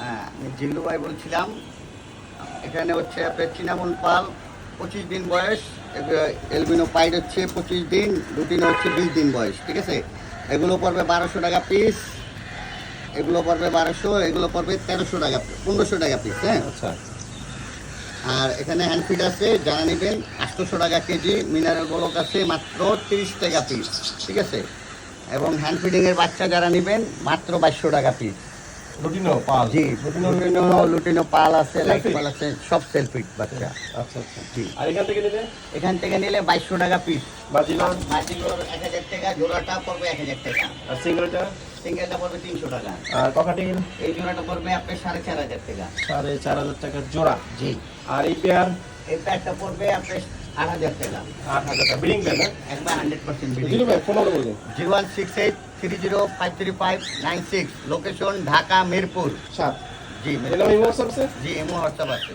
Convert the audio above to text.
হ্যাঁ আমি জিল্লু ভাই বলছিলাম। এখানে হচ্ছে আপনার চিনামন পাল পঁচিশ দিন বয়স এলবিনো পাইড হচ্ছে পঁচিশ দিন রুটিন হচ্ছে বিশ দিন বয়স ঠিক আছে? এগুলো পড়বে বারোশো টাকা পিস এগুলো পড়বে বারোশো এগুলো পড়বে তেরোশো টাকা পনেরোশো টাকা পিস হ্যাঁ? আচ্ছা। আর এখানে হ্যান্ড ফিড আছে যারা নেবেন আটশোশো টাকা কেজি মিনারেল ব্লক আছে মাত্র তিরিশ টাকা পিস ঠিক আছে? এবং হ্যান্ড ফিডিংয়ের বাচ্চা যারা নেবেন মাত্র বাইশশো টাকা পিস রুটিনো পাল। জি লুটিনো লুটিনো পাল আছে লাইট পাল আছে সব সেলফিট বাচ্চা। আচ্ছা আচ্ছা। জি। আর এখান থেকে নিলে? এখান থেকে নিলে বাইশশো টাকা পিস বাজিলাম? মাটিগুলো এক হাজার টাকা জোড়াটা পড়বে এক হাজার টাকা। আর সিঙ্গেলটা? সিঙ্গেলটা পড়বে তিনশো টাকা। আর ককাটিল? এই জোড়াটা পড়বে আপনার সাড়ে চার হাজার টাকা। সাড়ে চার হাজার টাকার জোড়া। জি। আর এই পেয়ার এই প্যাকটা পড়বে আপনার আট হাজার টাকা। আট হাজার টাকা বিডিং পেয়ার না একবার হান্ড্রেড পার্সেন্ট জিরো ভাই ফোন নম্বর বলুন। Zero one six eight three zero five three five nine six location Dhaka Mirpur. সাত জি এমও হোয়াটসঅ্যাপ আছে।